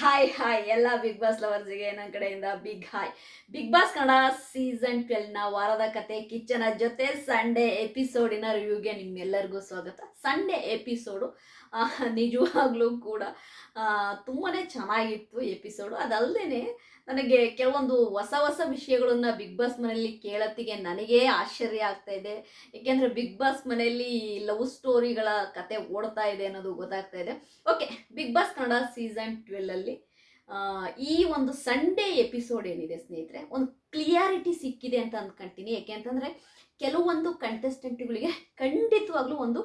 Hi hi ಎಲ್ಲ big boss ಲವರ್ಸಿಗೆ ನನ್ನ ಕಡೆಯಿಂದ big hi big boss Kannada season ಟ್ವೆಲ್ನ ವಾರದ ಕತೆ ಕಿಚ್ಚನ ಜೊತೆ ಸಂಡೇ ಎಪಿಸೋಡಿನ ರಿವ್ಯೂಗೆ ನಿಮ್ಮೆಲ್ಲರಿಗೂ ಸ್ವಾಗತ. ಸಂಡೇ ಎಪಿಸೋಡು ನಿಜವಾಗ್ಲೂ ಕೂಡ ತುಂಬಾ ಚೆನ್ನಾಗಿತ್ತು ಎಪಿಸೋಡು ಅದಲ್ಲದೆ ನನಗೆ ಕೆಲವೊಂದು ಹೊಸ ಹೊಸ ವಿಷಯಗಳನ್ನ ಬಿಗ್ ಬಾಸ್ ಮನೆಯಲ್ಲಿ ಕೇಳತ್ತಿಗೆ ನನಗೇ ಆಶ್ಚರ್ಯ ಆಗ್ತಾ ಇದೆ. ಏಕೆಂದರೆ ಬಿಗ್ ಬಾಸ್ ಮನೆಯಲ್ಲಿ ಲವ್ ಸ್ಟೋರಿಗಳ ಕತೆ ಓಡ್ತಾ ಇದೆ ಅನ್ನೋದು ಗೊತ್ತಾಗ್ತಾ ಇದೆ. Okay big boss Kannada season ಟ್ವೆಲ್ಲಲ್ಲಿ ಈ ಒಂದು ಸಂಡೇ ಎಪಿಸೋಡ್ ಏನಿದೆ ಸ್ನೇಹಿತರೆ, ಒಂದು ಕ್ಲಿಯಾರಿಟಿ ಸಿಕ್ಕಿದೆ ಅಂತ ಅಂದ್ಕೊಂತೀನಿ ಯಾಕೆ ಅಂತಂದರೆ ಕೆಲವೊಂದು ಕಂಟೆಸ್ಟೆಂಟ್ಗಳಿಗೆ ಖಂಡಿತವಾಗ್ಲೂ ಒಂದು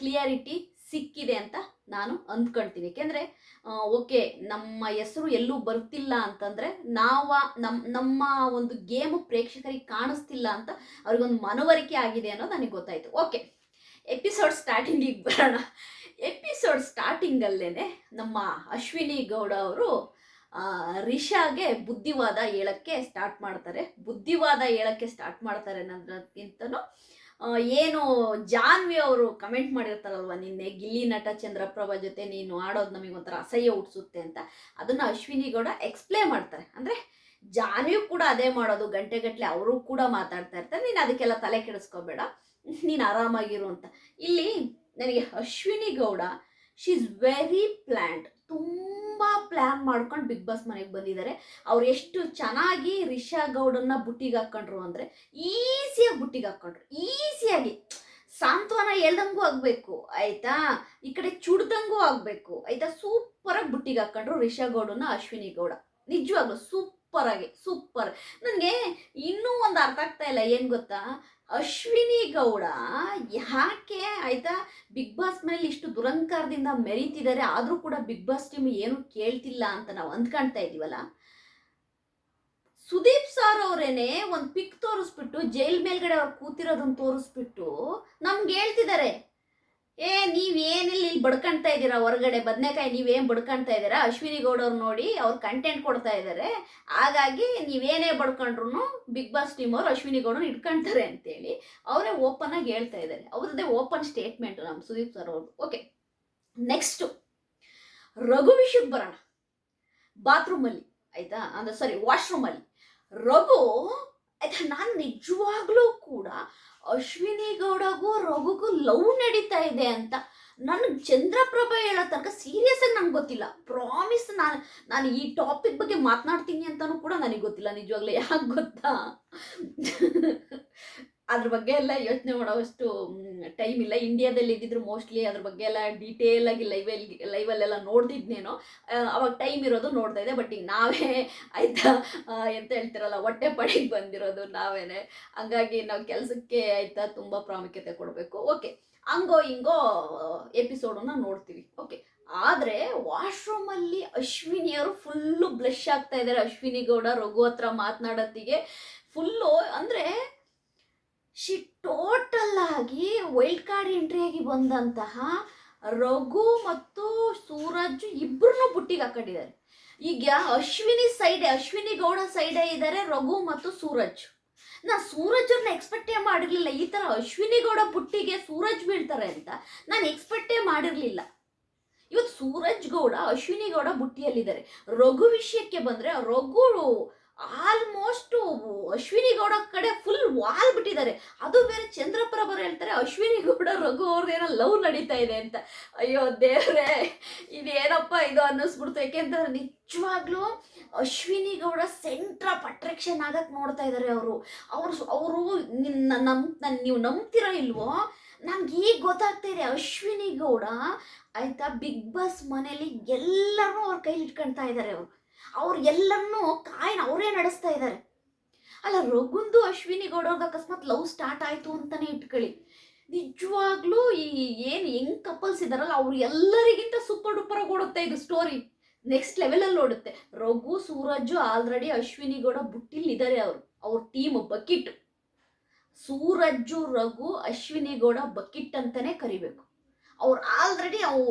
ಕ್ಲಿಯಾರಿಟಿ ಸಿಕ್ಕಿದೆ ಅಂತ ನಾನು ಅಂದ್ಕೊಳ್ತೀನಿ ಯಾಕೆಂದರೆ ಓಕೆ, ನಮ್ಮ ಹೆಸರು ಎಲ್ಲೂ ಬರ್ತಿಲ್ಲ ಅಂತಂದರೆ ನಾವ ನಮ್ಮ ನಮ್ಮ ಒಂದು ಗೇಮ್ ಪ್ರೇಕ್ಷಕರಿಗೆ ಕಾಣಿಸ್ತಿಲ್ಲ ಅಂತ ಅವ್ರಿಗೊಂದು ಮನವರಿಕೆ ಆಗಿದೆ ಅನ್ನೋದು ನನಗೆ ಗೊತ್ತಾಯಿತು. ಓಕೆ, ಎಪಿಸೋಡ್ ಸ್ಟಾರ್ಟಿಂಗಿಗೆ ಬರೋಣ. ಎಪಿಸೋಡ್ ಸ್ಟಾರ್ಟಿಂಗಲ್ಲೇ ನಮ್ಮ ಅಶ್ವಿನಿ ಗೌಡ ಅವರು ರಿಷಾಗೆ ಬುದ್ಧಿವಾದ ಹೇಳಕ್ಕೆ ಸ್ಟಾರ್ಟ್ ಮಾಡ್ತಾರೆ. ಬುದ್ಧಿವಾದ ಹೇಳಕ್ಕೆ ಸ್ಟಾರ್ಟ್ ಮಾಡ್ತಾರೆ ಅನ್ನೋದಕ್ಕಿಂತನೂ ಏನು ಜಾನ್ವಿ ಅವರು ಕಮೆಂಟ್ ಮಾಡಿರ್ತಾರಲ್ವ ನಿನ್ನೆ, ಗಿಲ್ಲಿ ನಟ ಚಂದ್ರಪ್ರಭಾ ಜೊತೆ ನೀನು ಆಡೋದು ನಮಗೆ ಒಂಥರ ಅಸಹ್ಯ ಹುಟ್ಟಿಸುತ್ತೆ ಅಂತ. ಅದನ್ನು ಅಶ್ವಿನಿ ಗೌಡ ಎಕ್ಸ್ಪ್ಲೇನ್ ಮಾಡ್ತಾರೆ. ಅಂದರೆ ಜಾನ್ವಿ ಕೂಡ ಅದೇ ಮಾಡೋದು ಗಂಟೆಗಟ್ಟಲೆ ಅವರು ಕೂಡ ಮಾತಾಡ್ತಾ ಇರ್ತಾರೆ. ನೀನು ಅದಕ್ಕೆಲ್ಲ ತಲೆ ಕೆಡಿಸ್ಕೋಬೇಡ, ನೀನು ಆರಾಮಾಗಿರು ಅಂತ. ಇಲ್ಲಿ, ನನಗೆ Ashwini Gowda she is very planned ತುಂಬ ಪ್ಲ್ಯಾನ್ ಮಾಡ್ಕೊಂಡು ಬಿಗ್ ಬಾಸ್ ಮನೆಗೆ ಬಂದಿದ್ದಾರೆ ಅವ್ರು ಎಷ್ಟು ಚೆನ್ನಾಗಿ ರಿಷಾ ಗೌಡನ್ನ ಬುಟ್ಟಿಗೆ ಹಾಕೊಂಡ್ರು ಅಂದರೆ ಈಸಿಯಾಗಿ ಬುಟ್ಟಿಗೆ ಹಾಕ್ಕೊಂಡ್ರು ಈಸಿಯಾಗಿ ಸಾಂತ್ವನ ಹೇಳ್ದಂಗೂ ಆಗಬೇಕು, ಆಯಿತಾ? ಈ ಕಡೆ ಚುಡ್ದಂಗೂ ಆಗಬೇಕು, ಆಯಿತಾ? ಸೂಪರಾಗಿ ಬುಟ್ಟಿಗೆ ಹಾಕ್ಕೊಂಡ್ರು ರಿಷಾ ಗೌಡನ ಅಶ್ವಿನಿ ಗೌಡ. ನಿಜವಾಗ್ಲು ಸೂಪರಾಗಿ, ಸೂಪರ್. ನನಗೆ ಇನ್ನೂ ಒಂದು ಅರ್ಥ ಆಗ್ತಾ ಇಲ್ಲ, ಏನು ಗೊತ್ತಾ? ಅಶ್ವಿನಿ ಗೌಡ ಯಾಕೆ ಆಯ್ತಾ ಬಿಗ್ ಬಾಸ್ ಮೇಲೆ ಇಷ್ಟು ದುರಂಕಾರದಿಂದ ಮೆರೀತಿದ್ದಾರೆ? ಆದರೂ ಕೂಡ ಬಿಗ್ ಬಾಸ್ ಟೀಮ್ ಏನು ಕೇಳ್ತಿಲ್ಲ ಅಂತ ನಾವು ಅಂದ್ಕೊಳ್ತಾ ಇದೀವಲ್ಲ ಸುದೀಪ್ ಸರ್ ಅವರೇನೆ ಒಂದು ಪಿಕ್ ತೋರಿಸ್ಬಿಟ್ಟು ಜೈಲ್ ಮೇಲ್ಗಡೆ ಅವ್ರು ಕೂತಿರೋದನ್ನ ತೋರಿಸ್ಬಿಟ್ಟು ನಮ್ಗೆ ಹೇಳ್ತಿದ್ದಾರೆ. ಏ ನೀವೇನಿಲ್ಲ ಇಲ್ಲಿ ಬಡ್ಕಂತಾ ಇದ್ದೀರಾ? ಹೊರಗಡೆ ಬದನೆಕಾಯಿ ನೀವೇನು ಬಡ್ಕಂತಾ ಇದ್ದೀರಾ? ಅಶ್ವಿನಿ ಗೌಡವ್ರು ನೋಡಿ ಅವ್ರು ಕಂಟೆಂಟ್ ಕೊಡ್ತಾ ಇದ್ದಾರೆ ಹಾಗಾಗಿ ನೀವೇನೇ ಬಡ್ಕೊಂಡ್ರು ಬಿಗ್ ಬಾಸ್ ಟೀಮ್ ಅವರು ಅಶ್ವಿನಿ ಗೌಡರು ಇಟ್ಕೊಂತಾರೆ ಅಂತೇಳಿ ಅವರೇ ಓಪನ್ ಆಗಿ ಹೇಳ್ತಾ ಇದ್ದಾರೆ ಅವ್ರದ್ದೇ ಓಪನ್ ಸ್ಟೇಟ್ಮೆಂಟ್ ನಮ್ಮ ಸುದೀಪ್ ಸರ್ ಅವ್ರದ್ದು ಓಕೆ ನೆಕ್ಸ್ಟು ರಘು ವಿಷಯಕ್ಕೆ ಬರೋಣ. ಬಾತ್ರೂಮಲ್ಲಿ ಆಯ್ತಾ? ಅಂದರೆ ಸಾರಿ ವಾಶ್ರೂಮಲ್ಲಿ ರಘು, ಆಯ್ತಾ, ನಾನು ನಿಜವಾಗ್ಲೂ ಕೂಡ ಅಶ್ವಿನಿ ಗೌಡಗೂ ರಘುಗೂ ಲವ್ ನಡೀತಾ ಇದೆ ಅಂತ. ನನಗೆ ಚಂದ್ರಪ್ರಭಾ ಹೇಳೋ ತನಕ ಸೀರಿಯಸ್ ಆಗಿ ನಂಗೆ ಗೊತ್ತಿಲ್ಲ. ಪ್ರಾಮಿಸ್ ನಾನು ನಾನು ಈ ಟಾಪಿಕ್ ಬಗ್ಗೆ ಮಾತನಾಡ್ತೀನಿ ಅಂತಲೂ ಕೂಡ ನನಗೆ ಗೊತ್ತಿಲ್ಲ ನಿಜವಾಗ್ಲೂ. ಯಾಕೆ ಗೊತ್ತಾ? ಅದ್ರ ಬಗ್ಗೆ ಎಲ್ಲ ಯೋಚನೆ ಮಾಡೋವಷ್ಟು ಟೈಮ್ ಇಲ್ಲ. ಇಂಡಿಯಾದಲ್ಲಿ ಇದ್ದಿದ್ರು ಮೋಸ್ಟ್ಲಿ ಅದ್ರ ಬಗ್ಗೆ ಎಲ್ಲ ಡೀಟೇಲ್ ಆಗಿ ಲೈವಲ್ಲಿ ಲೈವಲ್ಲೆಲ್ಲ ನೋಡ್ತಿದ್ನೇನೋ ಅವಾಗ ಟೈಮ್ ಇರೋದು ನೋಡ್ತಾ ಇದೆ ಬಟ್ ಈಗ ನಾವೇ ಆಯ್ತಾ ಎಂತ ಹೇಳ್ತಿರಲ್ಲ, ಹೊಟ್ಟೆ ಪಡಿಗೆ ಬಂದಿರೋದು ನಾವೇನೆ. ಹಂಗಾಗಿ ನಾವು ಕೆಲಸಕ್ಕೆ ಆಯ್ತಾ ತುಂಬ ಪ್ರಾಮುಖ್ಯತೆ ಕೊಡಬೇಕು. ಓಕೆ ಹಂಗೋ ಹಿಂಗೋ ಎಪಿಸೋಡನ್ನ ನೋಡ್ತೀವಿ. ಓಕೆ ಆದರೆ ವಾಶ್ರೂಮಲ್ಲಿ ಅಶ್ವಿನಿಯವರು ಫುಲ್ಲು ಬ್ಲಶ್ ಆಗ್ತಾ ಇದ್ದಾರೆ ಅಶ್ವಿನಿ ಗೌಡ ರಘು ಹತ್ರ ಮಾತನಾಡೋತ್ತಿಗೆ ಫುಲ್ಲು ಅಂದರೆ ಶಿ ಟೋಟಲ್ ಆಗಿ ವೈಲ್ಡ್ ಕಾರ್ಡ್ ಎಂಟ್ರಿಯಾಗಿ ಬಂದಂತಹ ರಘು ಮತ್ತು ಸೂರಜ್ ಇಬ್ಬರನ್ನೂ ಬುಟ್ಟಿಗೆ ಹಾಕೊಂಡಿದ್ದಾರೆ. ಈಗ ಅಶ್ವಿನಿ ಸೈಡೆ ಅಶ್ವಿನಿ ಗೌಡ ಸೈಡೇ ಇದ್ದಾರೆ ರಘು ಮತ್ತು ಸೂರಜ್ ನಾ ಸೂರಜ್ ಎಕ್ಸ್ಪೆಕ್ಟೇ ಮಾಡಿರಲಿಲ್ಲ. ಈ ಥರ ಅಶ್ವಿನಿ ಗೌಡ ಬುಟ್ಟಿಗೆ ಸೂರಜ್ ಬೀಳ್ತಾರೆ ಅಂತ ನಾನು ಎಕ್ಸ್ಪೆಕ್ಟೇ ಮಾಡಿರಲಿಲ್ಲ. ಇವತ್ತು ಸೂರಜ್ ಗೌಡ, ಅಶ್ವಿನಿ ಗೌಡ ಬುಟ್ಟಿಯಲ್ಲಿದ್ದಾರೆ ರಘು ವಿಷಯಕ್ಕೆ ಬಂದರೆ ರಘು ಆಲ್ಮೋಸ್ಟ್ ಅಶ್ವಿನಿ ಗೌಡ ಕಡೆ ಫುಲ್ ವಾಲ್ ಬಿಟ್ಟಿದ್ದಾರೆ. ಅದು ಬೇರೆ ಚಂದ್ರಪ್ರಭರು ಹೇಳ್ತಾರೆ, ಅಶ್ವಿನಿ ಗೌಡ, ರಘು ಅವ್ರದ್ದೇನೋ ಲವ್ ನಡೀತಾ ಇದೆ ಅಂತ. ಅಯ್ಯೋ ದೇವ್ರೆ, ಇದೇನಪ್ಪ ಇದು ಅನ್ನಿಸ್ಬಿಡ್ತು. ಯಾಕೆಂತಂದ್ರೆ ನಿಜವಾಗ್ಲೂ Ashwini Gowda centre of attraction ಆಗಕ್ಕೆ ನೋಡ್ತಾ ಇದ್ದಾರೆ ಅವರು. ಅವರು ಅವರು ನಿನ್ನ ನಮ್, ನನ್, ನೀವು ನಂಬ್ತಿರೋ ಇಲ್ವೋ? ನಮ್ಗೆ ಈಗ ಗೊತ್ತಾಗ್ತಾ ಇದೆ, ಅಶ್ವಿನಿ ಗೌಡ ಆಯ್ತಾ ಬಿಗ್ ಬಾಸ್ ಮನೇಲಿ ಎಲ್ಲರೂ ಅವ್ರ ಕೈಲಿ ಇಟ್ಕೊಳ್ತಾ ಇದ್ದಾರೆ ಅವರು. ಅವ್ರು ಎಲ್ಲನ್ನೂ ಕಾಯಿನ ಅವರೇ ನಡೆಸ್ತಾ ಇದ್ದಾರೆ. ಅಲ್ಲ, ರಘುಂದು ಅಶ್ವಿನಿ ಗೌಡವ್ರದ್ದು ಅಕಸ್ಮಾತ್ ಲವ್ ಸ್ಟಾರ್ಟ್ ಆಯಿತು ಅಂತಲೇ ಇಟ್ಕೊಳ್ಳಿ. ನಿಜವಾಗ್ಲೂ ಈ ಏನು ಹೆಂಗ್ ಕಪಲ್ಸ್ ಇದಾರಲ್ಲ, ಅವ್ರು ಎಲ್ಲರಿಗಿಂತ ಸೂಪರ್ ಡೂಪರ್ ಓಡುತ್ತೆ ಇದು ಸ್ಟೋರಿ ನೆಕ್ಸ್ಟ್ ಲೆವೆಲಲ್ಲಿ ಓಡುತ್ತೆ. ರಘು, ಸೂರಜ್ ಆಲ್ರೆಡಿ ಅಶ್ವಿನಿ ಗೌಡ ಬುಟ್ಟಿಲ್ ಇದ್ದಾರೆ ಅವರು. ಅವ್ರ team bucket. Suraj Raghu, Ashwini Gowda bucket ಅಂತಾನೆ ಕರಿಬೇಕು. ಅವ್ರು ಆಲ್ರೆಡಿ ಅವು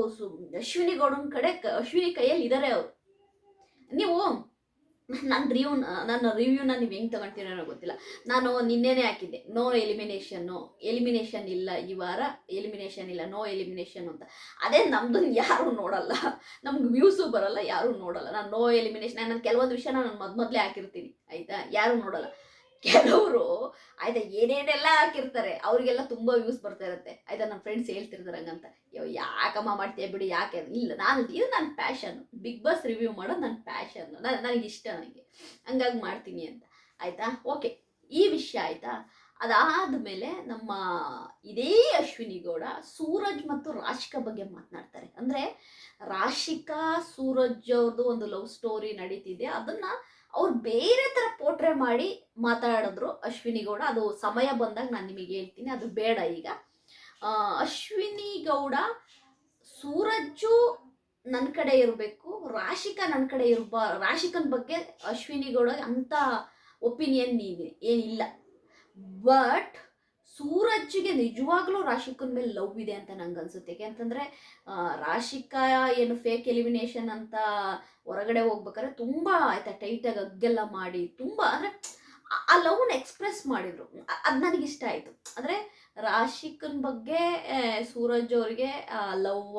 ಅಶ್ವಿನಿ ಗೌಡನ ಕಡೆ ಅಶ್ವಿನಿ ಕೈಯಲ್ಲಿ ಇದ್ದಾರೆ ಅವರು. ನೀವು ನನ್ನ ರಿವ್ಯೂ ನನ್ನ ರಿವ್ಯೂನ ನೀವು ಹೆಂಗೆ ತಗೊಳ್ತೀರೋ ಗೊತ್ತಿಲ್ಲ. ನಾನು ನಿನ್ನೆನೇ ಹಾಕಿದ್ದೆ. ನೋ ಎಲಿಮಿನೇಷನ್ನು ಎಲಿಮಿನೇಷನ್ ಇಲ್ಲ ಈ ವಾರ ಎಲಿಮಿನೇಷನ್ ಇಲ್ಲ ನೋ ಎಲಿಮಿನೇಷನ್ ಅಂತ. ಅದೇ ನಮ್ದು ಯಾರೂ ನೋಡಲ್ಲ. ನಮ್ಗೆ ವ್ಯೂಸು ಬರಲ್ಲ, ಯಾರೂ ನೋಡಲ್ಲ. ನಾನು ನೋ ಎಲಿಮಿನೇಷನ್ ನಾನು ಕೆಲವೊಂದು ವಿಷಯ ನಾನು ಮೊದ್ ಮೊದಲೇ ಹಾಕಿರ್ತೀನಿ. ಆಯಿತಾ? ಯಾರೂ ನೋಡಲ್ಲ. ಕೆಲವರು ಆಯ್ತಾ ಏನೇನೆಲ್ಲ ಹಾಕಿರ್ತಾರೆ, ಅವರಿಗೆಲ್ಲ ತುಂಬ ವ್ಯೂಸ್ ಬರ್ತಾ ಇರುತ್ತೆ. ಆಯ್ತಾ ನನ್ನ ಫ್ರೆಂಡ್ಸ್ ಹೇಳ್ತಿರ್ತಾರೆ ಹಂಗಂತ. ಯೋ, ಯಾಕಮ್ಮ ಮಾಡ್ತೀಯ ಬಿಡಿ, ಯಾಕೆ? ಇಲ್ಲ, ನಾನು ಇದು ನನ್ನ ಪ್ಯಾಷನ್ ಬಿಗ್ ಬಾಸ್ ರಿವ್ಯೂ ಮಾಡೋದು ನನ್ನ ನಾನು ನನಗೆ ಇಷ್ಟ ನನಗೆ. ಹಂಗಾಗಿ ಮಾಡ್ತೀನಿ ಅಂತ. ಆಯಿತಾ? ಓಕೆ ಈ ವಿಷಯ ಆಯಿತಾ? ಅದಾದಮೇಲೆ ನಮ್ಮ ಇದೇ ಅಶ್ವಿನಿ ಗೌಡ ಸೂರಜ್ ಮತ್ತು ರಾಶಿಕಾ ಬಗ್ಗೆ ಮಾತನಾಡ್ತಾರೆ. ಅಂದರೆ ರಾಶಿಕಾ, ಸೂರಜ್ ಅವ್ರದ್ದು ಒಂದು ಲವ್ ಸ್ಟೋರಿ ನಡೀತಿದೆ. ಅದನ್ನು ಅವ್ರು ಬೇರೆ ಥರ ಪೋಟ್ರೆ ಮಾಡಿ ಮಾತಾಡಿದ್ರು ಅಶ್ವಿನಿ ಗೌಡ. ಅದು ಸಮಯ ಬಂದಾಗ ನಾನು ನಿಮಗೆ ಹೇಳ್ತೀನಿ. ಅದು ಬೇಡ ಈಗ. ಅಶ್ವಿನಿ ಗೌಡ ಸೂರಜ್ಜು ನನ್ನ ಕಡೆ ಇರಬೇಕು, ರಾಶಿಕಾ ನನ್ನ ಕಡೆ ಇರಬ, ರಾಶಿಕನ್ ಬಗ್ಗೆ ಅಶ್ವಿನಿ ಗೌಡ ಅಂತ ಒಪಿನಿಯನ್ ಏನಿಲ್ಲ. ಬಟ್ ಸೂರಜ್ಗೆ ನಿಜವಾಗ್ಲೂ ರಾಶಿಕನ್ ಮೇಲೆ ಲವ್ ಇದೆ ಅಂತ ನಂಗೆ ಅನ್ಸುತ್ತೆ. ಯಾಕೆ ಅಂತಂದರೆ ರಾಶಿಕಾ ಏನು ಫೇಕ್ ಎಲಿಮಿನೇಷನ್ ಅಂತ ಹೊರಗಡೆ ಹೋಗ್ಬೇಕಾದ್ರೆ ತುಂಬ ಆಯ್ತಾ ಟೈಟಾಗಿ ಅಗ್ಗೆಲ್ಲ ಮಾಡಿ, ತುಂಬ ಅಂದರೆ ಆ ಲವ್ನ ಎಕ್ಸ್ಪ್ರೆಸ್ ಮಾಡಿದ್ರು. ಅದು ನನಗೆ ಇಷ್ಟ ಆಯಿತು. ಅಂದರೆ ರಾಶಿಕನ್ ಬಗ್ಗೆ ಸೂರಜ್ ಅವರಿಗೆ love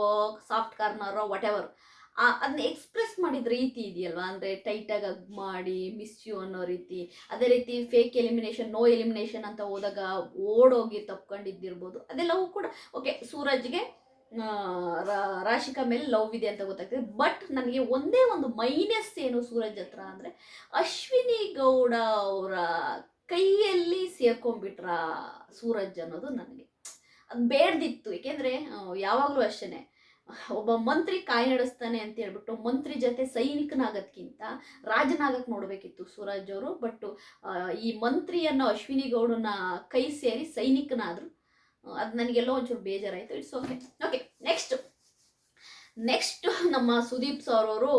soft corner whatever ಅದನ್ನ ಎಕ್ಸ್ಪ್ರೆಸ್ ಮಾಡಿದ ರೀತಿ ಇದೆಯಲ್ವಾ? ಅಂದರೆ ಟೈಟಾಗಿ ಅಗ್ ಮಾಡಿ ಮಿಸ್ ಯು ಅನ್ನೋ ರೀತಿ. ಅದೇ ರೀತಿ ಫೇಕ್ ಎಲಿಮಿನೇಷನ್ ನೋ ಎಲಿಮಿನೇಷನ್ ಅಂತ ಹೋದಾಗ ಓಡೋಗಿ ತಪ್ಕೊಂಡಿದ್ದಿರ್ಬೋದು. ಅದೆಲ್ಲವೂ ಕೂಡ. ಓಕೆ ಸೂರಜ್ಗೆ ರಾಶಿಕಾ ಮೇಲೆ ಲವ್ ಇದೆ ಅಂತ ಗೊತ್ತಾಗ್ತದೆ. ಬಟ್ ನನಗೆ ಒಂದೇ ಒಂದು ಮೈನಸ್ ಏನು ಸೂರಜ್ ಹತ್ರ ಅಂದರೆ, ಅಶ್ವಿನಿ ಗೌಡ ಅವರ ಕೈಯಲ್ಲಿ ಸೇರ್ಕೊಂಡ್ಬಿಟ್ರ ಸೂರಜ್ ಅನ್ನೋದು ನನಗೆ. ಅದು ಬೇಡ್ದಿತ್ತು. ಏಕೆಂದರೆ ಯಾವಾಗಲೂ ಅಷ್ಟೇ ಒಬ್ಬ ಮಂತ್ರಿ ಕಾಯಿ ನಡೆಸ್ತಾನೆ ಅಂತ ಹೇಳ್ಬಿಟ್ಟು ಮಂತ್ರಿ ಜೊತೆ ಸೈನಿಕನಾಗೋದ್ಕಿಂತ ರಾಜನಾಗಕ್ಕೆ ನೋಡಬೇಕಿತ್ತು ಸೂರಜ್ ಅವರು. ಬಟ್ ಈ ಮಂತ್ರಿ ಅನ್ನೋ ಅಶ್ವಿನಿ ಗೌಡನ ಕೈ ಸೇರಿ ಸೈನಿಕನಾದ್ರು. ಅದು ನನಗೆಲ್ಲೋ ಒಂಚೂರು ಬೇಜಾರಾಯಿತು. It's okay okay next next ನಮ್ಮ ಸುದೀಪ್ ಸರ್ ಅವರು,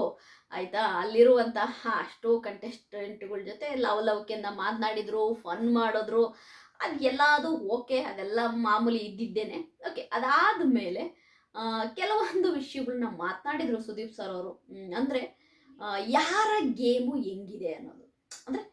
ಆಯಿತಾ, ಅಲ್ಲಿರುವಂತಹ ಅಷ್ಟು ಕಂಟೆಸ್ಟೆಂಟ್ಗಳ ಜೊತೆ ಲವ್ ಲವ್ಕೆಂದ ಮಾತನಾಡಿದ್ರು ಫನ್ ಮಾಡಿದ್ರು. ಅದು ಎಲ್ಲದು ಓಕೆ ಅದೆಲ್ಲ ಮಾಮೂಲಿ ಇದ್ದಿದ್ದೇನೆ. ಓಕೆ ಅದಾದಮೇಲೆ ಕೆಲವೊಂದು ವಿಷಯಗಳನ್ನ ಮಾತನಾಡಿದ್ರು ಸುದೀಪ್ ಸರ್ ಅವರು. ಅಂದರೆ ಯಾರ ಗೇಮು ಹೆಂಗಿದೆ ಅನ್ನೋದು. ಅಂದರೆ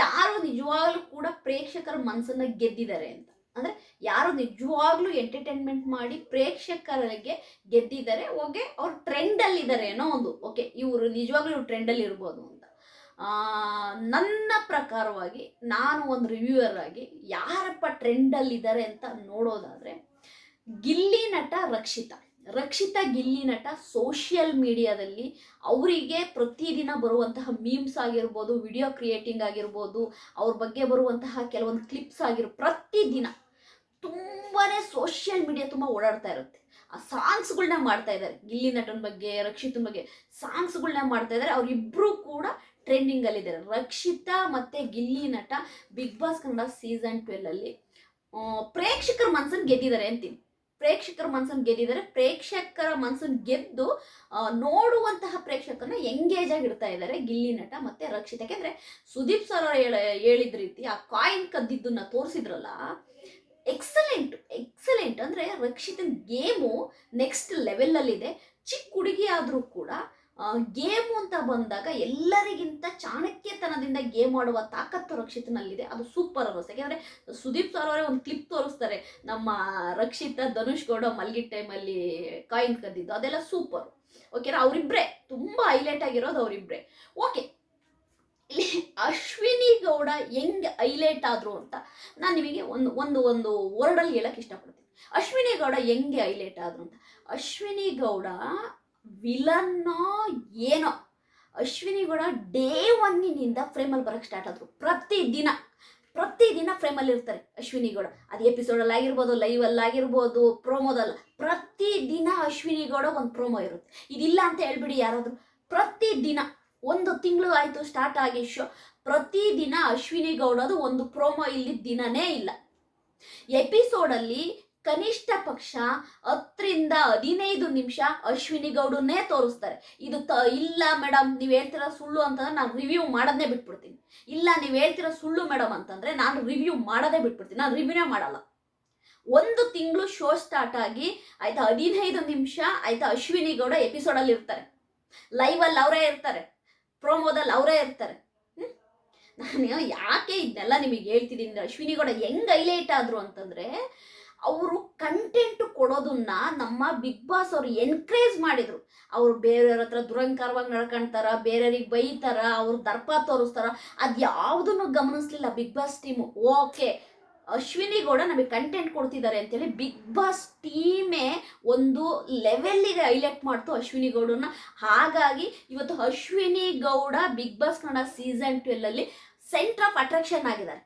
ಯಾರು ನಿಜವಾಗ್ಲೂ ಕೂಡ ಪ್ರೇಕ್ಷಕರ ಮನಸ್ಸನ್ನು ಗೆದ್ದಿದ್ದಾರೆ ಅಂತ. ಅಂದರೆ, ಯಾರು ನಿಜವಾಗ್ಲೂ ಎಂಟರ್ಟೈನ್ಮೆಂಟ್ ಮಾಡಿ ಪ್ರೇಕ್ಷಕರಿಗೆ ಗೆದ್ದಿದ್ದಾರೆ, ಓಕೆ, ಅವ್ರು ಟ್ರೆಂಡಲ್ಲಿದ್ದಾರೆ ಏನೋ ಒಂದು, ಓಕೆ, ಇವರು ನಿಜವಾಗ್ಲೂ ಇವ್ರು ಟ್ರೆಂಡಲ್ಲಿ ಇರ್ಬೋದು ಅಂತ. ನನ್ನ ಪ್ರಕಾರವಾಗಿ ನಾನು ಒಂದು ರಿವ್ಯೂವರ್ ಆಗಿ ಯಾರಪ್ಪ ಟ್ರೆಂಡಲ್ಲಿದ್ದಾರೆ ಅಂತ ನೋಡೋದಾದರೆ ಗಿಲ್ಲಿ ನಟ ರಕ್ಷಿತಾ. ರಕ್ಷಿತಾ ಗಿಲ್ಲಿ ನಟ ಸೋಷಿಯಲ್ ಮೀಡಿಯಾದಲ್ಲಿ ಅವರಿಗೆ ಪ್ರತಿದಿನ ಬರುವಂತಹ ಮೀಮ್ಸ್ ಆಗಿರ್ಬೋದು ವಿಡಿಯೋ ಕ್ರಿಯೇಟಿಂಗ್ ಆಗಿರ್ಬೋದು, ಅವ್ರ ಬಗ್ಗೆ ಬರುವಂತಹ ಕೆಲವೊಂದು ಕ್ಲಿಪ್ಸ್ ಆಗಿರೋ, ಪ್ರತಿದಿನ ತುಂಬಾ ಸೋಷಿಯಲ್ ಮೀಡಿಯಾ ತುಂಬ ಓಡಾಡ್ತಾ ಇರುತ್ತೆ. ಆ ಸಾಂಗ್ಸ್ಗಳನ್ನ ಮಾಡ್ತಾ ಇದ್ದಾರೆ ಗಿಲ್ಲಿ ನಟನ ಬಗ್ಗೆ, ರಕ್ಷಿತನ ಬಗ್ಗೆ ಸಾಂಗ್ಸ್ಗಳನ್ನ ಮಾಡ್ತಾ ಇದ್ದಾರೆ ಅವರಿಬ್ಬರು ಕೂಡ ಟ್ರೆಂಡಿಂಗಲ್ಲಿದ್ದಾರೆ ರಕ್ಷಿತಾ ಮತ್ತು Gilli Nata big boss Kannada season ಟ್ವೆಲ್ಲಲ್ಲಿ ಪ್ರೇಕ್ಷಕರ ಮನ್ಸನ್ನು ಗೆದ್ದಿದ್ದಾರೆ ಅಂತೀನಿ. ಪ್ರೇಕ್ಷಕರ ಮನ್ಸನ್ನು ಗೆದ್ದಿದ್ದಾರೆ. ಪ್ರೇಕ್ಷಕರ ಮನ್ಸನ್ನು ಗೆದ್ದು ನೋಡುವಂತಹ ಪ್ರೇಕ್ಷಕರನ್ನ ಎಂಗೇಜ್ ಆಗಿಡ್ತಾ ಇದ್ದಾರೆ ಗಿಲ್ಲಿ ನಟ ಮತ್ತೆ ರಕ್ಷಿತ್. ಯಾಕೆಂದ್ರೆ ಸುದೀಪ್ ಸರ್ ಹೇಳ, ಹೇಳಿದ ರೀತಿ ಆ ಕಾಯಿನ್ ಕದ್ದಿದ್ದನ್ನ ತೋರಿಸಿದ್ರಲ್ಲ ಎಕ್ಸಲೆಂಟ್ ಎಕ್ಸಲೆಂಟ್ ಅಂದ್ರೆ ರಕ್ಷಿತನ್ ಗೇಮು ನೆಕ್ಸ್ಟ್ ಲೆವೆಲಲ್ಲಿದೆ ಚಿಕ್ಕ ಹುಡುಗಿ ಆದರೂ ಕೂಡ ಗೇಮು ಅಂತ ಬಂದಾಗ ಎಲ್ಲರಿಗಿಂತ ಚಾಣಕ್ಯತನದಿಂದ ಗೇಮ್ ಆಡುವ ತಾಕತ್ತು ರಕ್ಷಿತನಲ್ಲಿದೆ. ಅದು ಸೂಪರ್ ಅನ್ನಿಸ್ತು ಯಾಕೆಂದರೆ ಸುದೀಪ್ ಸರ್ ಅವರೇ ಒಂದು ಕ್ಲಿಪ್ ತೋರಿಸ್ತಾರೆ. ನಮ್ಮ ರಕ್ಷಿತ ಧನುಷ್ ಗೌಡ ಮಲ್ಗಿ ಟೈಮಲ್ಲಿ ಕಾಯಿನ್ ಕದ್ದಿದ್ದು. ಅದೆಲ್ಲ ಸೂಪರ್. ಓಕೆನಾ ಅವರಿಬ್ಬರೇ ತುಂಬ ಹೈಲೈಟ್ ಆಗಿರೋದು ಅವರಿಬ್ಬರೇ ಓಕೆ ಇಲ್ಲಿ ಅಶ್ವಿನಿ ಗೌಡ ಹೆಂಗೆ ಹೈಲೈಟ್ ಆದರು ಅಂತ ನಾನು ನಿಮಗೆ ಒಂದು ಒಂದು ಒಂದು ವರ್ಡಲ್ಲಿ ಹೇಳಕ್ಕೆ ಇಷ್ಟಪಡ್ತೀನಿ. ಅಶ್ವಿನಿ ಗೌಡ ಹೆಂಗೆ ಹೈಲೈಟ್ ಆದರು ಅಂತ? ಅಶ್ವಿನಿ ಗೌಡ ವಿಲನ್ನೋ ಏನೋ. ಅಶ್ವಿನಿ ಗೌಡ ಡೇ ಒನ್ನಿನಿಂದ ಫ್ರೇಮಲ್ಲಿ ಬರೋಕ್ಕೆ ಸ್ಟಾರ್ಟ್ ಆದರು. ಪ್ರತಿದಿನ ಪ್ರತಿದಿನ ಫ್ರೇಮಲ್ಲಿ ಇರ್ತಾರೆ ಅಶ್ವಿನಿ ಗೌಡ ಅದು ಎಪಿಸೋಡಲ್ಲಿ ಆಗಿರ್ಬೋದು ಲೈವಲ್ಲಿ ಆಗಿರ್ಬೋದು ಪ್ರೋಮೋದಲ್ಲ ಪ್ರತಿದಿನ ಅಶ್ವಿನಿ ಗೌಡ ಒಂದು ಪ್ರೋಮೋ ಇರುತ್ತೆ. ಇದಿಲ್ಲ ಅಂತ ಹೇಳ್ಬಿಡಿ ಯಾರಾದರೂ. ಪ್ರತಿದಿನ, ಒಂದು ತಿಂಗಳು ಆಯಿತು ಸ್ಟಾರ್ಟ್ ಆಗಿ ಶೋ ಪ್ರತಿದಿನ ಅಶ್ವಿನಿ ಗೌಡದು ಒಂದು ಪ್ರೋಮೋ ಇಲ್ಲಿ ದಿನನೇ ಇಲ್ಲ. ಎಪಿಸೋಡಲ್ಲಿ ಕನಿಷ್ಠ ಪಕ್ಷ ಹತ್ತರಿಂದ ಹದಿನೈದು ನಿಮಿಷ ಅಶ್ವಿನಿ ಗೌಡನ್ನೇ ತೋರಿಸ್ತಾರೆ. ಇದು ತ, ಇಲ್ಲ ಮೇಡಮ್ ನೀವು ಹೇಳ್ತಿರೋ ಸುಳ್ಳು ಅಂತಂದ್ರೆ ನಾನು ರಿವ್ಯೂ ಮಾಡೋದನ್ನೇ ಬಿಟ್ಬಿಡ್ತೀನಿ. ಇಲ್ಲ, ನೀವು ಹೇಳ್ತಿರೋ ಸುಳ್ಳು ಮೇಡಮ್ ಅಂತಂದ್ರೆ ನಾನು ರಿವ್ಯೂ ಮಾಡೋದೇ ಬಿಟ್ಬಿಡ್ತೀನಿ. ನಾನು ರಿವ್ಯೂನೇ ಮಾಡಲ್ಲ. ಒಂದು ತಿಂಗಳು ಶೋ ಸ್ಟಾರ್ಟ್ ಆಗಿ ಆಯ್ತಾ ಹದಿನೈದು ನಿಮಿಷ ಆಯ್ತಾ ಅಶ್ವಿನಿ ಗೌಡ ಎಪಿಸೋಡಲ್ಲಿ ಇರ್ತಾರೆ. ಲೈವಲ್ಲಿ ಅವರೇ ಇರ್ತಾರೆ. ಪ್ರೋಮೋದಲ್ಲಿ ಅವರೇ ಇರ್ತಾರೆ. ನಾನು ಯಾಕೆ ಇದನ್ನೆಲ್ಲ ನಿಮಗೆ ಹೇಳ್ತಿದ್ದೀನಿ? ಅಶ್ವಿನಿ ಗೌಡ ಹೆಂಗೆ ಹೈಲೈಟ್ ಆದ್ರು ಅಂತಂದ್ರೆ ಅವರು ಕಂಟೆಂಟ್ ಕೊಡೋದನ್ನ ನಮ್ಮ ಬಿಗ್ ಬಾಸ್ ಅವರು ಎನ್ಕರೇಜ್ ಮಾಡಿದ್ರು. ಅವ್ರು ಬೇರೆಯವ್ರ ಹತ್ರ ದುರಂಕಾರವಾಗಿ ನಡ್ಕೊಂತಾರ, ಬೇರೆಯವ್ರಿಗೆ ಬೈತಾರ, ಅವ್ರು ದರ್ಪ ತೋರಿಸ್ತಾರ, ಅದು ಯಾವುದನ್ನು ಗಮನಿಸ್ಲಿಲ್ಲ big boss team okay Ashwini Gowda ನಮಗೆ ಕಂಟೆಂಟ್ ಕೊಡ್ತಿದ್ದಾರೆ ಅಂತೇಳಿ ಬಿಗ್ ಬಾಸ್ ಟೀಮೇ ಒಂದು ಲೆವೆಲ್ಲಿಗೆ ಹೈಲೈಟ್ ಮಾಡ್ತು ಅಶ್ವಿನಿ ಗೌಡನ ಹಾಗಾಗಿ ಇವತ್ತು Ashwini Gowda big boss Kannada season ಟ್ವೆಲ್ಲಲ್ಲಿ centre of attraction ಆಗಿದ್ದಾರೆ.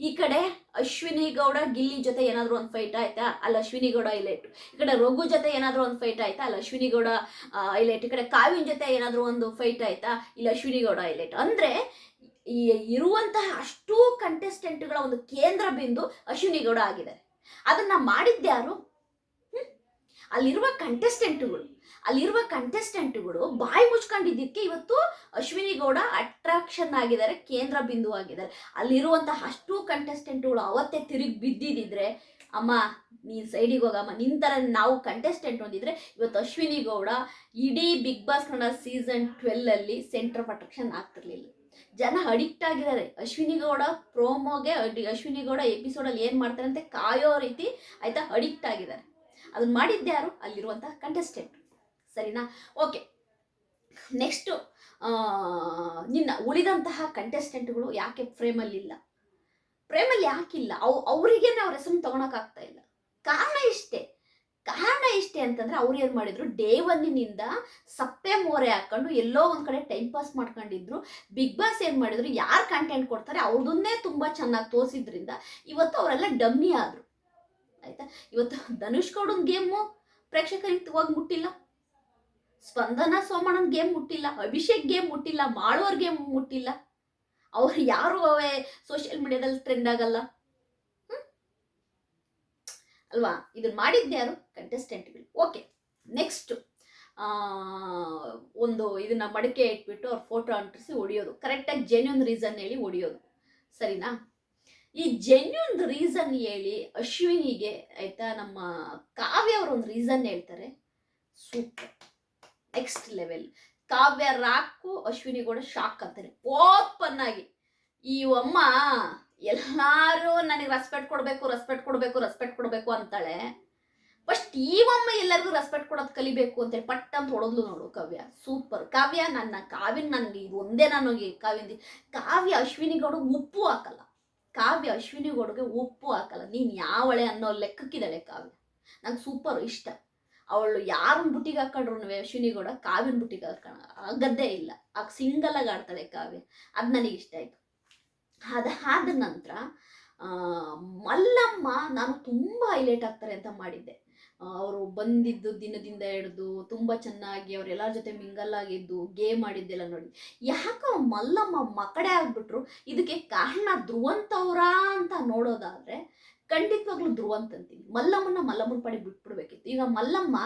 ಈ ಕಡೆ ಅಶ್ವಿನಿ ಗೌಡ ಗಿಲ್ಲಿ ಜೊತೆ ಏನಾದರೂ ಒಂದು ಫೈಟ್ ಆಯ್ತಾ? ಅಲ್ಲಿ ಅಶ್ವಿನಿ ಗೌಡ ಹೈಲೈಟ್ ಈ ಕಡೆ ರಘು ಜೊತೆ ಏನಾದರೂ ಒಂದು ಫೈಟ್ ಆಯ್ತಾ? ಅಲ್ಲಿ ಅಶ್ವಿನಿ ಗೌಡ ಹೈಲೈಟ್ ಈ ಕಡೆ ಕಾವಿನ ಜೊತೆ ಏನಾದರೂ ಒಂದು ಫೈಟ್ ಆಯ್ತಾ? ಇಲ್ಲಿ ಅಶ್ವಿನಿ ಗೌಡ ಹೈಲೈಟ್ ಅಂದರೆ ಈ ಇರುವಂತಹ ಅಷ್ಟೂ ಕಂಟೆಸ್ಟೆಂಟ್ಗಳ ಒಂದು ಕೇಂದ್ರ ಬಿಂದು ಅಶ್ವಿನಿ ಗೌಡ ಆಗಿದ್ದಾರೆ. ಅದನ್ನ ಮಾಡಿದ್ದ್ಯಾರು? ಅಲ್ಲಿರುವ ಕಂಟೆಸ್ಟೆಂಟ್ಗಳು ಅಲ್ಲಿರುವ ಕಂಟೆಸ್ಟೆಂಟ್ಗಳು ಬಾಯಿ ಮುಚ್ಕೊಂಡಿದ್ದಕ್ಕೆ ಇವತ್ತು ಅಶ್ವಿನಿ ಗೌಡ ಅಟ್ರಾಕ್ಷನ್ ಆಗಿದ್ದಾರೆ, ಕೇಂದ್ರ ಬಿಂದು ಆಗಿದ್ದಾರೆ. ಅಲ್ಲಿರುವಂತಹ ಅಷ್ಟು ಕಂಟೆಸ್ಟೆಂಟ್ಗಳು ಅವತ್ತೇ ತಿರುಗಿ ಬಿದ್ದಿದ್ದಿದ್ರೆ, ಅಮ್ಮ, ನೀನು ಸೈಡಿಗೆ ಹೋಗಮ್ಮ, ನಿನ್ ಥರ ನಾವು ಕಂಟೆಸ್ಟೆಂಟ್ ಹೊಂದಿದ್ರೆ ಇವತ್ತು ಅಶ್ವಿನಿ ಗೌಡ ಇಡೀ ಬಿಗ್ ಬಾಸ್ ಕನ್ನಡ ಸೀಸನ್ ಟ್ವೆಲ್ಲಲ್ಲಿ ಸೆಂಟರ್ ಆಫ್ ಅಟ್ರಾಕ್ಷನ್ ಆಗ್ತಿರ್ಲಿಲ್ಲ. ಜನ ಅಡಿಕ್ಟ್ ಆಗಿದ್ದಾರೆ. ಅಶ್ವಿನಿ ಗೌಡ ಪ್ರೋಮೋಗೆ ಅಶ್ವಿನಿ ಗೌಡ ಎಪಿಸೋಡಲ್ಲಿ ಏನು ಮಾಡ್ತಾರೆ ಅಂತ ಕಾಯೋ ರೀತಿ ಆಯ್ತಾ ಅಡಿಕ್ಟ್ ಆಗಿದ್ದಾರೆ. ಅದನ್ನ ಮಾಡಿದ್ದ್ಯಾರು ಅಲ್ಲಿರುವಂತಹ ಕಂಟೆಸ್ಟೆಂಟ್ ಸರಿನಾ? ಓಕೆ ನೆಕ್ಸ್ಟು ನಿನ್ನ ಉಳಿದಂತಹ ಕಂಟೆಸ್ಟೆಂಟ್ಗಳು ಯಾಕೆ ಫ್ರೇಮಲ್ಲಿಲ್ಲ ಫ್ರೇಮಲ್ಲಿ ಯಾಕಿಲ್ಲ? ಅವು ಅವರಿಗೆ ಅವ್ರ ರೆಸಮ್ ತಗೊಳಕ್ಕಾಗ್ತಾ ಇಲ್ಲ. ಕಾರಣ ಇಷ್ಟೇ. ಕಾರಣ ಇಷ್ಟೇ ಅಂತಂದ್ರೆ ಅವ್ರು ಏನು ಮಾಡಿದ್ರು? ಡೇ ಒನ್ನಿನಿಂದ ಸಪ್ಪೆ ಮೋರೆ ಹಾಕೊಂಡು ಎಲ್ಲೋ ಒಂದು ಕಡೆ ಟೈಮ್ ಪಾಸ್ ಮಾಡ್ಕೊಂಡಿದ್ರು. ಬಿಗ್ ಬಾಸ್ ಏನು ಮಾಡಿದ್ರು? ಯಾರು ಕಂಟೆಂಟ್ ಕೊಡ್ತಾರೆ? ಅವ್ರದನ್ನೇ ತುಂಬ ಚೆನ್ನಾಗಿ ತೋರಿಸಿದ್ರಿಂದ ಇವತ್ತು ಅವರೆಲ್ಲ ಡಮ್ಮಿ ಆದರು. ಆಯ್ತಾ? ಇವತ್ತು ಧನುಷ್ ಕೌಡನ್ ಗೇಮು ಪ್ರೇಕ್ಷಕರಿಗೆ ಹೋಗಿ ಮುಟ್ಟಿಲ್ಲ? ಸ್ಪಂದನ ಸೋಮಣ್ಣನ ಗೇಮ್ ಮುಟ್ಟಿಲ್ಲ, ಅಭಿಷೇಕ್ ಗೇಮ್ ಮುಟ್ಟಿಲ್ಲ ಮಾಡೋರ್ ಗೇಮ್ ಮುಟ್ಟಿಲ್ಲ. ಅವ್ರು ಯಾರು ಸೋಷಿಯಲ್ ಮೀಡಿಯಾದಲ್ಲಿ ಟ್ರೆಂಡ್ ಆಗಲ್ಲ? ಅಲ್ವಾ? ಇದನ್ನ ಮಾಡಿದ್ಯಾರು ಕಂಟೆಸ್ಟೆಂಟ್ಗಳು ಓಕೆ ನೆಕ್ಸ್ಟ್ ಒಂದು ಇದನ್ನ ಮಡಿಕೆ ಇಟ್ಬಿಟ್ಟು ಅವ್ರ ಫೋಟೋ ಅಂಟಿಸಿ ಹೊಡಿಯೋದು. ಕರೆಕ್ಟಾಗಿ ಜೆನ್ಯೂನ್ ರೀಸನ್ ಹೇಳಿ ಹೊಡಿಯೋದು. ಸರಿನಾ? ಈ ಜೆನ್ಯೂನ್ ರೀಸನ್ ಹೇಳಿ ಅಶ್ವಿನಿಗೆ, ಆಯ್ತಾ, ನಮ್ಮ ಕಾವ್ಯ ಅವರು ಒಂದು ರೀಸನ್ ಹೇಳ್ತಾರೆ. ಸೂಪರ್. ನೆಕ್ಸ್ಟ್ ಲೆವೆಲ್ ಕಾವ್ಯ ರಾಕು, ಅಶ್ವಿನಿ ಕೂಡ ಶಾಕ್ ಅಂತಾರೆ. ಓಪನ್ ಆಗಿ ಈ ಅಮ್ಮ ಎಲ್ಲಾರು ನನಗೆ ರೆಸ್ಪೆಕ್ಟ್ ಕೊಡಬೇಕು ರೆಸ್ಪೆಕ್ಟ್ ಕೊಡಬೇಕು ರೆಸ್ಪೆಕ್ಟ್ ಕೊಡಬೇಕು ಅಂತಾಳೆ. ಫಸ್ಟ್ ಈ ಒಮ್ಮೆ ಎಲ್ಲರಿಗೂ ರೆಸ್ಪೆಕ್ಟ್ ಕೊಡೋದು ಕಲಿಬೇಕು ಅಂತೇಳಿ ಪಟ್ ಅಂತ ಹೊಡೋದ್ಲು ನೋಡು ಕಾವ್ಯ. ಸೂಪರ್ ಕಾವ್ಯ ನನ್ನ ಕಾವ್ಯನ ನನಗೆ ಇದು ಒಂದೇ ನಾನು ಕಾವ್ಯಂದಿ. ಕಾವ್ಯ ಅಶ್ವಿನಿ ಗೌಡ ಉಪ್ಪು ಹಾಕಲ್ಲ. ಕಾವ್ಯ ಅಶ್ವಿನಿ ಗೌಡಗೆ ಉಪ್ಪು ಹಾಕಲ್ಲ. ನೀನು ಯಾವಳೆ ಅನ್ನೋ ಲೆಕ್ಕಕ್ಕಿದ್ದಾಳೆ ಕಾವ್ಯ. ನಂಗೆ ಸೂಪರ್ ಇಷ್ಟ. ಅವಳು ಯಾರನ್ನ ಬುಟ್ಟಿಗೆ ಹಾಕೊಂಡ್ರು ಅಶ್ವಿನಿ ಕೂಡ ಕಾವ್ಯನ ಬುಟ್ಟಿಗೆ ಹಾಕೋಣ ಆಗದ್ದೇ ಇಲ್ಲ. ಆಗ ಸಿಂಗಲ್ ಆಗಿ ಆಡ್ತಾಳೆ ಕಾವ್ಯ. ಅದು ನನಗೆ ಇಷ್ಟ ಆಯ್ತು. ಅದಾದ ನಂತರ ಆ, ಮಲ್ಲಮ್ಮ ನಾನು ತುಂಬ ಹೈಲೈಟ್ ಆಗ್ತಾರೆ ಅಂತ ಮಾಡಿದ್ದೆ. ಅವರು ಬಂದಿದ್ದು ದಿನದಿಂದ ಹಿಡಿದು ತುಂಬ ಚೆನ್ನಾಗಿ ಅವರೆಲ್ಲರ ಜೊತೆ ಮಿಂಗಲ್ ಆಗಿದ್ದು ಗೇಮ್ ಆಡಿದ್ದೆಲ್ಲ ನೋಡಿ. ಯಾಕೋ ಮಲ್ಲಮ್ಮ ಮಕಡೆ ಆಗ್ಬಿಟ್ರು. ಇದಕ್ಕೆ ಕಾರಣ ಧ್ರುವಂತವ್ರ ಅಂತ ನೋಡೋದಾದ್ರೆ ಖಂಡಿತವಾಗ್ಲೂ ಧ್ರುವ ಅಂತಂತೀನಿ ಮಲ್ಲಮ್ಮನ ಮಲ್ಲಮ್ಮನ ಪಡೆ ಬಿಟ್ಬಿಡ್ಬೇಕಿತ್ತು. ಈಗ ಮಲ್ಲಮ್ಮ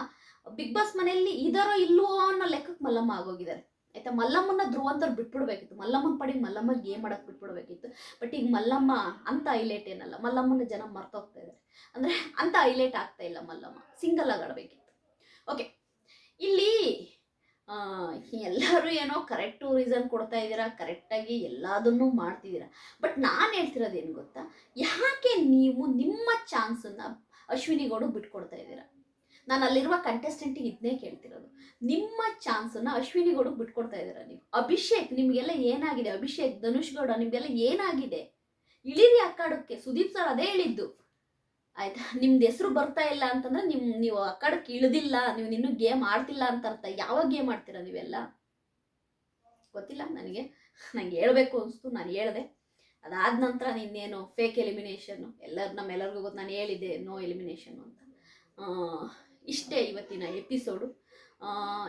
ಬಿಗ್ ಬಾಸ್ ಮನೆಯಲ್ಲಿ ಇದಾರೋ ಇಲ್ವೋ ಅನ್ನೋ ಲೆಕ್ಕಕ್ಕೆ ಮಲ್ಲಮ್ಮ ಆಗೋಗಿದ್ದಾರೆ. ಆಯ್ತಾ? ಮಲ್ಲಮ್ಮನ ಧ್ರುವಂತವ್ರು ಬಿಟ್ಬಿಡ್ಬೇಕಿತ್ತು. ಮಲ್ಲಮ್ಮನ ಪಡೆಗೆ ಮಲ್ಲಮ್ಮ ಗೇಮ್ ಮಾಡಕ್ ಬಿಟ್ಬಿಡ್ಬೇಕಿತ್ತು. ಬಟ್ ಈಗ ಮಲ್ಲಮ್ಮ ಅಂತ ಹೈಲೈಟ್ ಏನಲ್ಲ. ಮಲ್ಲಮ್ಮನ ಜನ ಮರ್ತೋಗ್ತಾ ಇದ್ದಾರೆ ಅಂದ್ರೆ ಅಂತ ಹೈಲೈಟ್ ಆಗ್ತಾ ಇಲ್ಲ ಮಲ್ಲಮ್ಮ. ಸಿಂಗಲ್ ಆಗಿ ಓಕೆ. ಇಲ್ಲಿ ಎಲ್ಲರೂ ಏನೋ ಕರೆಕ್ಟು ರೀಸನ್ ಕೊಡ್ತಾ ಇದ್ದೀರಾ ಕರೆಕ್ಟಾಗಿ ಎಲ್ಲದನ್ನು ಮಾಡ್ತಿದ್ದೀರಾ. ಬಟ್ ನಾನು ಹೇಳ್ತಿರೋದು ಏನು ಗೊತ್ತಾ? ಯಾಕೆ ನೀವು ನಿಮ್ಮ ಚಾನ್ಸನ್ನು ಅಶ್ವಿನಿ ಗೌಡ ಬಿಟ್ಕೊಡ್ತಾ ಇದ್ದೀರಾ? ನಾನು ಅಲ್ಲಿರುವ ಕಂಟೆಸ್ಟೆಂಟಿಗೆ ಇದನ್ನೇ ಕೇಳ್ತಿರೋದು. ನಿಮ್ಮ ಚಾನ್ಸನ್ನು ಅಶ್ವಿನಿ ಗೌಡ ಬಿಟ್ಕೊಡ್ತಾ ಇದ್ದೀರಾ ನೀವು? ಅಭಿಷೇಕ್ ನಿಮಗೆಲ್ಲ ಏನಾಗಿದೆ? ಅಭಿಷೇಕ್, ಧನುಷ್ ಗೌಡ ನಿಮಗೆಲ್ಲ ಏನಾಗಿದೆ? ಇಳಿರಿ ಅಕ್ಕಾಡಕ್ಕೆ ಸುದೀಪ್ ಸರ್ ಅದೇ ಹೇಳಿದ್ದು. ಆಯ್ತಾ? ನಿಮ್ದು ಹೆಸರು ಬರ್ತಾ ಇಲ್ಲ ಅಂತಂದ್ರೆ ನಿಮ್ ನೀವು ಅಕ್ಕಾಡಕ್ಕೆ ಇಳಿದಿಲ್ಲ ನೀವು ಇನ್ನೂ ಗೇಮ್ ಆಡ್ತಿಲ್ಲ ಅಂತ ಅರ್ಥ. ಯಾವ ಗೇಮ್ ಆಡ್ತೀರಾ ನೀವೆಲ್ಲ? ಗೊತ್ತಿಲ್ಲ ನನಗೆ. ನಂಗೆ ಹೇಳಬೇಕು ಅನಿಸ್ತು ನಾನು ಹೇಳಿದೆ. ಅದಾದ ನಂತರ ನಿನ್ನೇನು ಫೇಕ್ ಎಲಿಮಿನೇಷನ್ನು ಎಲ್ಲರೂ ನಮ್ಮೆಲ್ಲರಿಗೂ ಗೊತ್ತು ನಾನು ಹೇಳಿದ್ದೆ ನೋ ಎಲಿಮಿನೇಷನ್ನು ಅಂತ. ಆ, ಇಷ್ಟೇ ಇವತ್ತಿನ ಎಪಿಸೋಡು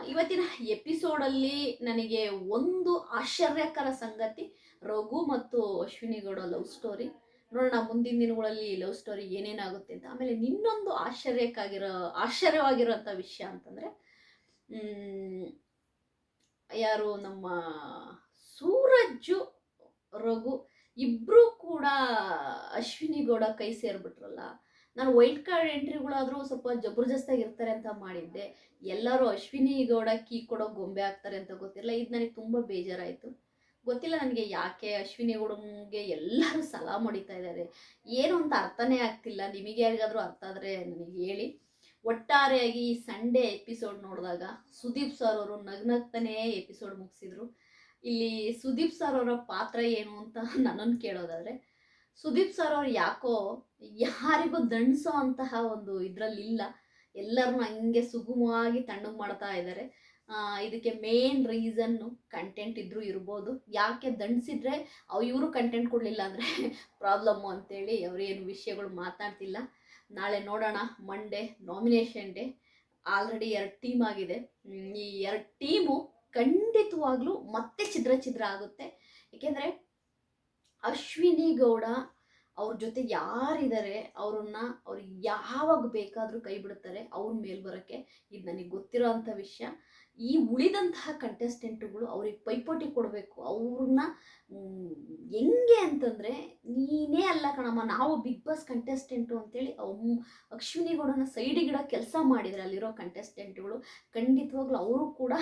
ಇವತ್ತಿನ ಎಪಿಸೋಡಲ್ಲಿ ನನಗೆ ಒಂದು ಆಶ್ಚರ್ಯಕರ ಸಂಗತಿ ರಘು ಮತ್ತು ಅಶ್ವಿನಿ ಗೌಡ ಲವ್ ಸ್ಟೋರಿ ನೋಡೋಣ ಮುಂದಿನ ದಿನಗಳಲ್ಲಿ ಲವ್ ಸ್ಟೋರಿ ಏನೇನಾಗುತ್ತೆ ಅಂತ. ಆಮೇಲೆ ನಿನ್ನೊಂದು ಆಶ್ಚರ್ಯಕ್ಕಾಗಿರೋ ಆಶ್ಚರ್ಯವಾಗಿರೋಂಥ ವಿಷಯ ಅಂತಂದರೆ ಯಾರು ನಮ್ಮ ಸೂರಜ್ಜು, ರಘು ಇಬ್ಬರೂ ಕೂಡ ಅಶ್ವಿನಿ ಗೌಡ ಕೈ ಸೇರ್ಬಿಟ್ರಲ್ಲ. ನಾನು ವೈಲ್ಡ್ ಕಾರ್ಡ್ ಎಂಟ್ರಿಗಳಾದರೂ ಸ್ವಲ್ಪ ಜಬರ್ದಸ್ತಾಗಿ ಇರ್ತಾರೆ ಅಂತ ಮಾಡಿದ್ದೆ. ಎಲ್ಲರೂ ಅಶ್ವಿನಿ ಗೌಡ ಕೀ ಕೊಡೋ ಗೊಂಬೆ ಆಗ್ತಾರೆ ಅಂತ ಗೊತ್ತಿಲ್ಲ ಇದು ನನಗೆ ತುಂಬ ಬೇಜಾರಾಯಿತು. ಗೊತ್ತಿಲ್ಲ ನನಗೆ ಯಾಕೆ ಅಶ್ವಿನಿ ಗೌಡಂಗೆ ಎಲ್ಲರೂ ಸಲಾಮ್ ಹೊಡಿತಾ ಇದ್ದಾರೆ ಏನು ಅಂತ ಅರ್ಥನೇ ಆಗ್ತಿಲ್ಲ. ನಿಮಗೆ ಯಾರಿಗಾದರೂ ಅರ್ಥ ಆದರೆ ನನಗೆ ಹೇಳಿ. ಒಟ್ಟಾರೆಯಾಗಿ ಈ ಸಂಡೇ ಎಪಿಸೋಡ್ ನೋಡಿದಾಗ ಸುದೀಪ್ ಸರ್ ಅವರು ನಗ್ನಗ್ತನೇ ಎಪಿಸೋಡ್ ಮುಗಿಸಿದ್ರು. ಇಲ್ಲಿ ಸುದೀಪ್ ಸರ್ ಅವರ ಪಾತ್ರ ಏನು ಅಂತ ನನ್ನನ್ನು ಕೇಳೋದಾದರೆ, ಸುದೀಪ್ ಸರ್ ಅವ್ರು ಯಾಕೋ ಯಾರಿಗೂ ದಂಡಿಸೋ ಅಂತಹ ಒಂದು ಇದರಲ್ಲಿಲ್ಲ ಎಲ್ಲರನ್ನೂ ಹಂಗೆ ಸುಗಮವಾಗಿ ತಣ್ಣಗೆ ಮಾಡ್ತಾ ಇದ್ದಾರೆ ಇದಕ್ಕೆ ಮೇನ್ ರೀಸನ್ನು ಕಂಟೆಂಟ್ ಇದ್ರೂ ಇರ್ಬೋದು. ಯಾಕೆ ದಂಡಿಸಿದ್ರೆ ಅವು ಇವರು ಕಂಟೆಂಟ್ ಕೊಡಲಿಲ್ಲ ಅಂದರೆ ಪ್ರಾಬ್ಲಮ್ಮು ಅಂತೇಳಿ ಅವರೇನು ವಿಷಯಗಳು ಮಾತಾಡ್ತಿಲ್ಲ. ನಾಳೆ ನೋಡೋಣ ಮಂಡೇ ನಾಮಿನೇಷನ್ ಡೇ ಆಲ್ರೆಡಿ ಎರಡು ಟೀಮ್ ಆಗಿದೆ. ಈ ಎರಡು ಟೀಮು ಖಂಡಿತವಾಗ್ಲೂ ಮತ್ತೆ ಛಿದ್ರ ಛಿದ್ರ ಆಗುತ್ತೆ. ಏಕೆಂದರೆ ಅಶ್ವಿನಿ ಗೌಡ ಅವ್ರ ಜೊತೆ ಯಾರಿದ್ದಾರೆ ಅವ್ರನ್ನ ಅವ್ರು ಯಾವಾಗ ಬೇಕಾದರೂ ಕೈ ಬಿಡ್ತಾರೆ ಅವ್ರ ಮೇಲೆ ಬರೋಕ್ಕೆ. ಇದು ನನಗೆ ಗೊತ್ತಿರೋ ವಿಷಯ. ಈ ಉಳಿದಂತಹ ಕಂಟೆಸ್ಟೆಂಟ್ಗಳು ಅವ್ರಿಗೆ ಪೈಪೋಟಿ ಕೊಡಬೇಕು. ಅವ್ರನ್ನ ಹೆಂಗೆ ಅಂತಂದರೆ ನೀನೇ ಅಲ್ಲ ಕಣಮ್ಮ, ನಾವು ಬಿಗ್ ಬಾಸ್ ಕಂಟೆಸ್ಟೆಂಟು ಅಂತೇಳಿ ಅವ್ ಅಶ್ವಿನಿ ಗೌಡನ ಸೈಡಿಗಿಡ ಕೆಲಸ ಮಾಡಿದರೆ ಅಲ್ಲಿರೋ ಕಂಟೆಸ್ಟೆಂಟ್ಗಳು ಖಂಡಿತವಾಗ್ಲೂ ಅವರು ಕೂಡ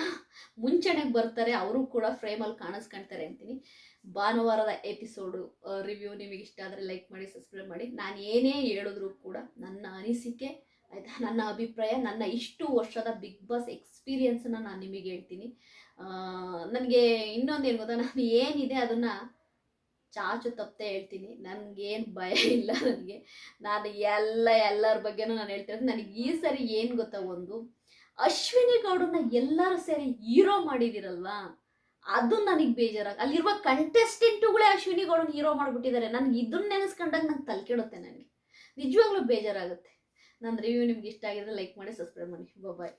ಮುಂಚೆನೆಗೆ ಬರ್ತಾರೆ, ಅವರು ಕೂಡ ಫ್ರೇಮಲ್ಲಿ ಕಾಣಿಸ್ಕೊಳ್ತಾರೆ ಅಂತೀನಿ. ಭಾನುವಾರದ ಎಪಿಸೋಡು ರಿವ್ಯೂ ನಿಮಗೆ ಇಷ್ಟ ಆದರೆ ಲೈಕ್ ಮಾಡಿ ಸಬ್ಸ್ಕ್ರೈಬ್ ಮಾಡಿ. ನಾನು ಏನೇ ಹೇಳಿದ್ರು ಕೂಡ ನನ್ನ ಅನಿಸಿಕೆ, ಆಯಿತಾ? ನನ್ನ ಅಭಿಪ್ರಾಯ, ನನ್ನ ಇಷ್ಟು ವರ್ಷದ ಬಿಗ್ ಬಾಸ್ ಎಕ್ಸ್ಪೀರಿಯನ್ಸನ್ನು ನಾನು ನಿಮಗೆ ಹೇಳ್ತೀನಿ. ನನಗೆ ಇನ್ನೊಂದು ಏನು ಗೊತ್ತಾ? ನಾನು ಏನಿದೆ ಅದನ್ನು ಚಾಚು ತಪ್ಪದೆ ಹೇಳ್ತೀನಿ. ನನಗೇನು ಭಯ ಇಲ್ಲ ನನಗೆ. ನಾನು ಎಲ್ಲ, ಎಲ್ಲರ ಬಗ್ಗೆನೂ ನಾನು ಹೇಳ್ತಿರೋದು ನನಗೆ ಈ ಸರಿ ಏನು ಗೊತ್ತಾ ಒಂದು? ಅಶ್ವಿನಿ ಗೌಡನ್ನ ಎಲ್ಲರೂ ಸೇರಿ ಹೀರೋ ಮಾಡಿದಿರಲ್ವಾ? ಅದು ನನಗೆ ಬೇಜಾರಾಗ, ಅಲ್ಲಿರುವ ಕಂಟೆಸ್ಟೆಂಟುಗಳೇ ಅಶ್ವಿನಿ ಗೌಡನ ಹೀರೋ ಮಾಡಿಬಿಟ್ಟಿದ್ದಾರೆ ನನಗೆ ಇದನ್ನ ನೆನೆಸ್ಕೊಂಡಾಗ ನಂಗೆ ತಲೆ ಕೆಡುತ್ತೆ ನನಗೆ ನಿಜವಾಗ್ಲೂ ಬೇಜಾರಾಗುತ್ತೆ. ನನ್ನ ರಿವ್ಯೂ ನಿಮ್ಗೆ ಇಷ್ಟ ಆಗಿದ್ರೆ ಲೈಕ್ ಮಾಡಿ ಸಬ್ಸ್ಕ್ರೈಬ್ ಮಾಡಿ. ಬಾಯ್